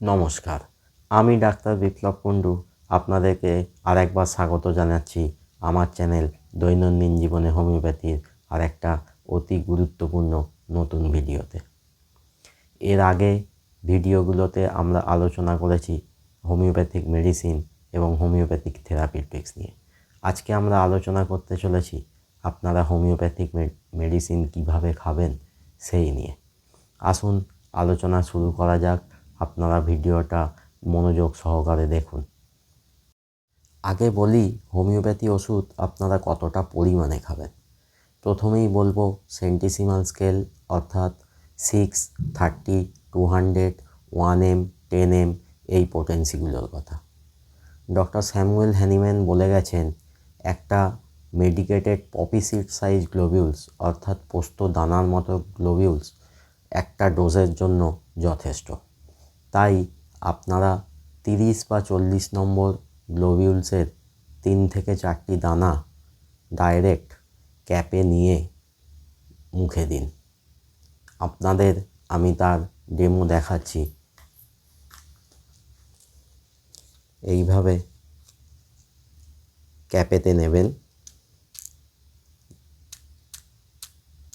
নমস্কার। আমি ডাক্তার বিপ্লব কুণ্ডু, আপনাদেরকে আরেকবার স্বাগত জানাচ্ছি আমার চ্যানেল দৈনন্দিন জীবনে হোমিওপ্যাথির আর একটা অতি গুরুত্বপূর্ণ নতুন ভিডিওতে। এর আগে ভিডিওগুলোতে আমরা আলোচনা করেছি হোমিওপ্যাথিক মেডিসিন এবং হোমিওপ্যাথিক থেরাপিউটিক্স নিয়ে। আজকে আমরা আলোচনা করতে চলেছি আপনারা হোমিওপ্যাথিক মেডিসিন কীভাবে খাবেন সেই নিয়ে। আসুন, আলোচনা শুরু করা যাক আপনারা ভিডিওটা মনোযোগ সহকারে দেখুন। আগে বলি, হোমিওপ্যাথি ওষুধ আপনারা কতটা পরিমাণে খাবেন? প্রথমেই বলব সেন্টিসিমাল স্কেল অর্থাৎ six thirty two hundred one M ten M এই পোটেন্সিগুলোর কথা। ডক্টর স্যামুয়েল হ্যানিম্যান বলে গেছেন, একটা medicated poppy seed size globules অর্থাৎ পোস্ত দানার মতো গ্লোবিউলস একটা ডোজের জন্য যথেষ্ট। তাই আপনারা তিরিশ বা চল্লিশ নম্বর গ্লোবিউলসের তিন থেকে চারটি দানা ডাইরেক্ট ক্যাপে নিয়ে মুখে দিন। আপনাদের আমি তার ডেমো দেখাচ্ছি। এইভাবে ক্যাপেতে নেবেন।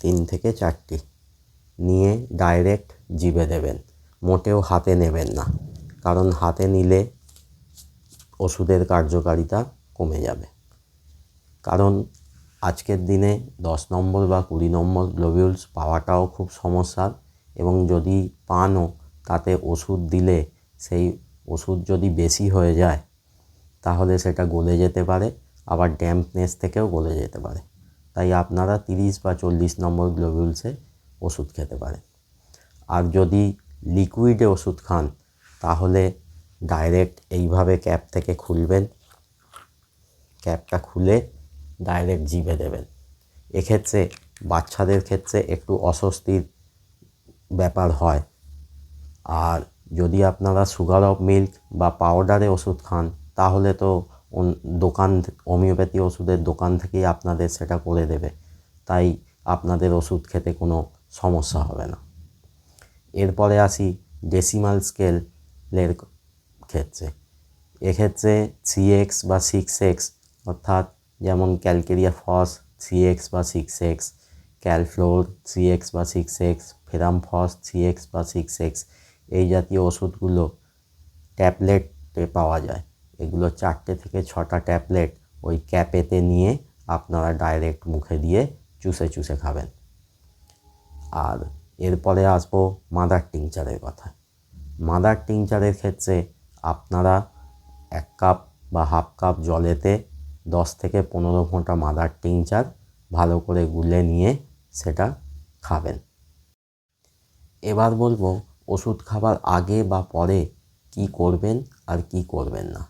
তিন থেকে চারটি নিয়ে ডাইরেক্ট জিভে দেবেন। মোটেও হাতে নেবেন না। কারণ হাতে নিলে ওষুধের কার্যকারিতা কমে যাবে। কারণ আজকের দিনে দশ নম্বর বা কুড়ি নম্বর গ্লোবিউলস পাওয়াটাও খুব সমস্যার এবং যদি পানও তাতে ওষুধ দিলে সেই ওষুধ যদি বেশি হয়ে যায়, তাহলে সেটা গলে যেতে পারে, আবার ড্যাম্পনেস থেকেও গলে যেতে পারে। তাই আপনারা তিরিশ বা চল্লিশ নম্বর গ্লোবিউলসে ওষুধ খেতে পারেন। আর যদি লিকুইডে ওষুধ খান, তাহলে ডাইরেক্ট এইভাবে ক্যাপ থেকে খুলবেন। ক্যাপটা খুলে ডাইরেক্ট জিভে দেবেন। এক্ষেত্রে বাচ্চাদের ক্ষেত্রে একটু অস্বস্তির ব্যাপার হয়। আর যদি আপনারা সুগার অফ মিল্ক বা পাউডারে ওষুধ খান, তাহলে তো দোকান হোমিওপ্যাথি ওষুধের দোকান থেকেই আপনাদের সেটা করে দেবে। তাই আপনাদের ওষুধ খেতে কোনো সমস্যা হবে না। এরপরে আসি ডেসিমাল স্কেলের ক্ষেত্রে। এক্ষেত্রে থ্রি এক্স বা সিক্স এক্স অর্থাৎ যেমন ক্যালকেরিয়া ফস থ্রি এক্স বা six X calc fluor three X বা six X ferrum phos three X বা সিক্স এক্স এই জাতীয় ওষুধগুলো ট্যাবলেটে পাওয়া যায়। এগুলো চারটে থেকে ছটা ট্যাবলেট ওই ক্যাপেতে নিয়ে আপনারা ডাইরেক্ট মুখে দিয়ে চুষে চুষে খাবেন। আর এরপরে আসব মাদার টিংচারের কথা মাদার টিংচারের ক্ষেত্রে আপনারা এক কাপ বা হাফ কাপ জলেতে দশ থেকে পনেরো ঘণ্টা মাদার টিংচার ভালো করে গুলে নিয়ে সেটা খাবেন। এবার বলব ওষুধ খাবার আগে বা পরে কি করবেন আর কি করবেন না।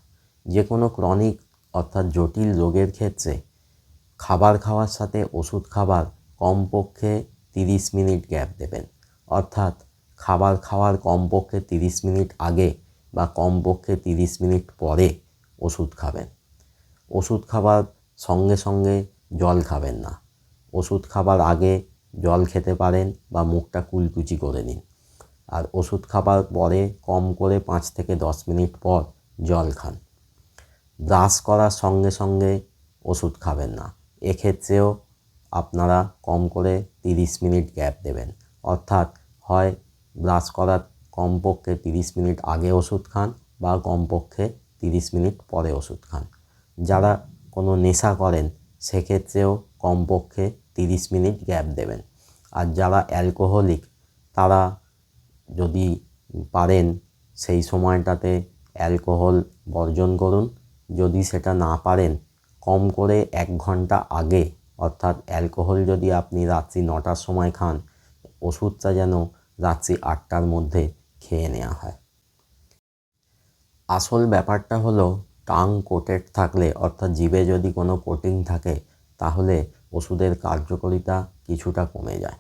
যে কোনো ক্রনিক অর্থাৎ জটিল রোগের ক্ষেত্রে খাবার খাওয়ার সাথে ওষুধ খাবার কমপক্ষে তিরিশ মিনিট গ্যাপ দেবেন। অর্থাৎ খাবার খাওয়ার কমপক্ষে তিরিশ মিনিট আগে বা কমপক্ষে তিরিশ মিনিট পরে ওষুধ খাবেন। ওষুধ খাবার সঙ্গে সঙ্গে জল খাবেন না। ওষুধ খাবার আগে জল খেতে পারেন বা মুখটা কুলকুচি করে নিন। আর ওষুধ খাবার পরে কম করে পাঁচ থেকে দশ মিনিট পর জল খান। ব্রাশ করার সঙ্গে সঙ্গে ওষুধ খাবেন না। এক্ষেত্রেও আপনারা কম করে তিরিশ মিনিট গ্যাপ দেবেন। অর্থাৎ হয় ব্রাশ করার কমপক্ষে তিরিশ মিনিট আগে ওষুধ খান বা কমপক্ষে তিরিশ মিনিট পরে ওষুধ খান। যারা কোনো নেশা করেন, সেক্ষেত্রেও কমপক্ষে তিরিশ মিনিট গ্যাপ দেবেন। আর যারা অ্যালকোহলিক, তারা যদি পারেন, সেই সময়টাতে অ্যালকোহল বর্জন করুন। যদি সেটা না পারেন, কম করে এক ঘণ্টা আগে অর্থাৎ অ্যালকোহল যদি আপনি রাত্রি নটার সময় খান, ওষুধটা যেন রাত্রি আটটার মধ্যে খেয়ে নেওয়া হয়। আসল ব্যাপারটা হলো, টাং কোটেড থাকলে, অর্থাৎ জিভে যদি কোনো কোটিং থাকে, তাহলে ওষুধের কার্যকারিতা কিছুটা কমে যায়।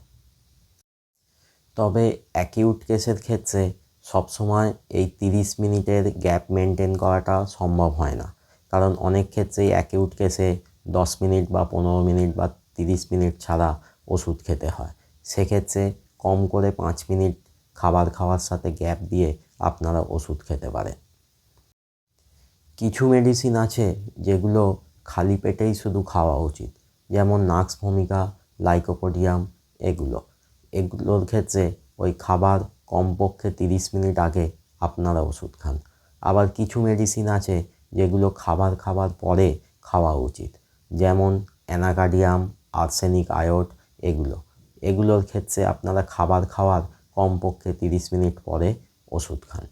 তবে অ্যাকিউট কেসের ক্ষেত্রে সবসময় এই তিরিশ মিনিটের গ্যাপ মেনটেন করাটা সম্ভব হয় না। কারণ অনেক ক্ষেত্রেই অ্যাকিউট কেসে দশ মিনিট বা পনেরো মিনিট বা তিরিশ মিনিট ছাড়া ওষুধ খেতে হয়। সেক্ষেত্রে কম করে পাঁচ মিনিট খাবার খাওয়ার সাথে গ্যাপ দিয়ে আপনারা ওষুধ খেতে পারেন। কিছু মেডিসিন আছে যেগুলো খালি পেটেই শুধু খাওয়া উচিত, যেমন নাক্স ভূমিকা, লাইকোপোডিয়াম, এগুলো। এগুলোর ক্ষেত্রে ওই খাবার কমপক্ষে তিরিশ মিনিট আগে আপনারা ওষুধ খান। আবার কিছু মেডিসিন আছে যেগুলো খাবার খাবার পরে খাওয়া উচিত যেমন অ্যানাকাডিয়াম আর্সেনিক আয়োড, এগুলো। এগুলোর ক্ষেত্রে আপনারা খাবার খাওয়ার কমপক্ষে তিরিশ মিনিট পরে ওষুধ খান।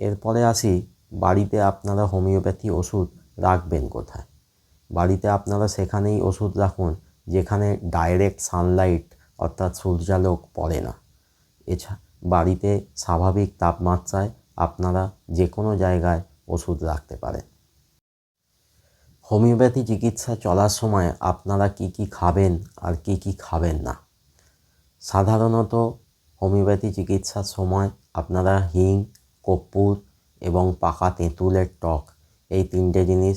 এরপরে আসি, বাড়িতে আপনারা হোমিওপ্যাথি ওষুধ রাখবেন কোথায়? বাড়িতে আপনারা সেখানেই ওষুধ রাখুন, যেখানে ডাইরেক্ট সানলাইট অর্থাৎ সূর্যালোক পড়ে না। এছাড়া বাড়িতে স্বাভাবিক তাপমাত্রায় আপনারা যে কোনো জায়গায় ওষুধ রাখতে পারেন। হোমিওপ্যাথি চিকিৎসা চলার সময় আপনারা কি কি খাবেন আর কি কি খাবেন না? সাধারণত হোমিওপ্যাথি চিকিৎসার সময় আপনারা হিং, কর্পূর এবং পাকা তেঁতুলের টক এই তিনটে জিনিস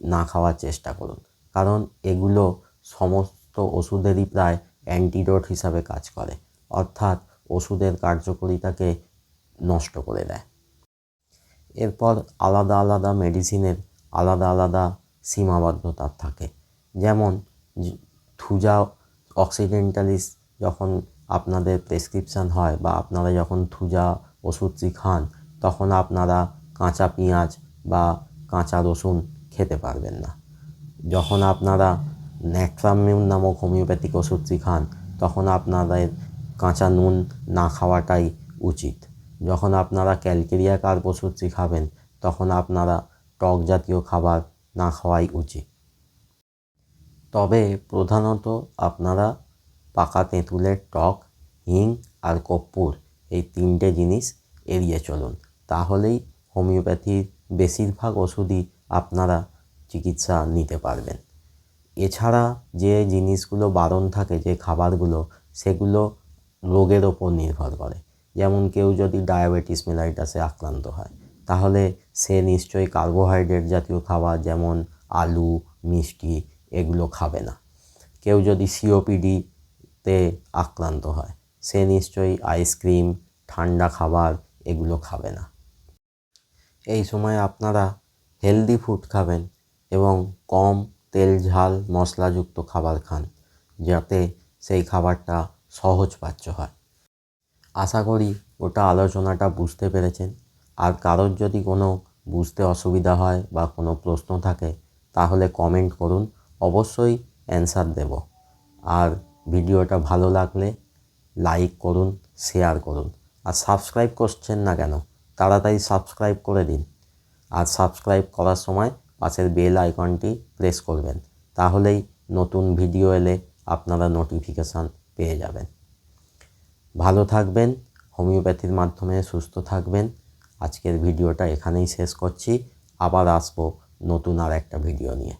না খাওয়ার চেষ্টা করুন। কারণ এগুলো সমস্ত ওষুধেরই প্রায় অ্যান্টিডোট হিসাবে কাজ করে। অর্থাৎ ওষুধের কার্যকারিতাকে নষ্ট করে দেয়। এরপর আলাদা আলাদা মেডিসিনের আলাদা আলাদা সীমাবদ্ধতা থাকে। যেমন থুজা অক্সিডেন্টালিস যখন আপনাদের প্রেসক্রিপশান হয় বা আপনারা যখন থুজা ওষুধটি খান তখন আপনারা কাঁচা পেঁয়াজ বা কাঁচা রসুন খেতে পারবেন না। যখন আপনারা ন্যাট্রামিউন নামক হোমিওপ্যাথিক ওষুধটি খান তখন আপনাদের কাঁচা নুন না খাওয়াটাই উচিত। যখন আপনারা ক্যালকেরিয়া কার্প ওষুধটি খাবেন তখন আপনারা টক জাতীয় খাবার না খাওয়াই উচিত। তবে প্রধানত আপনারা পাকা তেঁতুলের টক, হিং আর কর্পূর এই তিনটে জিনিস এড়িয়ে চলুন। তাহলেই হোমিওপ্যাথির বেশিরভাগ ওষুধই আপনারা চিকিৎসা নিতে পারবেন। এছাড়া যে জিনিসগুলো বারণ থাকে, যে খাবারগুলো, সেগুলো রোগের ওপর নির্ভর করে। যেমন কেউ যদি ডায়াবেটিস মেলাইটাসে আক্রান্ত হয় তাহলে সে নিশ্চয়ই কার্বোহাইড্রেট জাতীয় খাবার যেমন আলু, মিষ্টি এগুলো খাবে না। কেউ যদি সিওপিডিতে আক্রান্ত হয়, সে নিশ্চয়ই আইসক্রিম ঠান্ডা খাবার এগুলো খাবে না। এই সময় আপনারা হেলদি ফুড খাবেন এবং কম তেল, ঝাল, মশলাযুক্ত খাবার খান, যাতে সেই খাবারটা সহজপাচ্য হয়। আশা করি ওটা আলোচনাটা বুঝতে পেরেছেন। আর কারোর যদি কোনো বুঝতে অসুবিধা হয় বা কোনো প্রশ্ন থাকে, তাহলে কমেন্ট করুন, অবশ্যই অ্যান্সার দেব। আর ভিডিওটা ভালো লাগলে লাইক করুন শেয়ার করুন। আর সাবস্ক্রাইব করছেন না কেন, তাড়াতাড়ি সাবস্ক্রাইব করে দিন। আর সাবস্ক্রাইব করার সময় পাশের বেল আইকনটি প্রেস করবেন, তাহলেই নতুন ভিডিও এলে আপনারা নোটিফিকেশান পেয়ে যাবেন। ভালো থাকবেন হোমিওপ্যাথির মাধ্যমে সুস্থ থাকবেন। আজকের ভিডিওটা এখানেই শেষ করছি। আবার আসব নতুন আর একটা ভিডিও নিয়ে।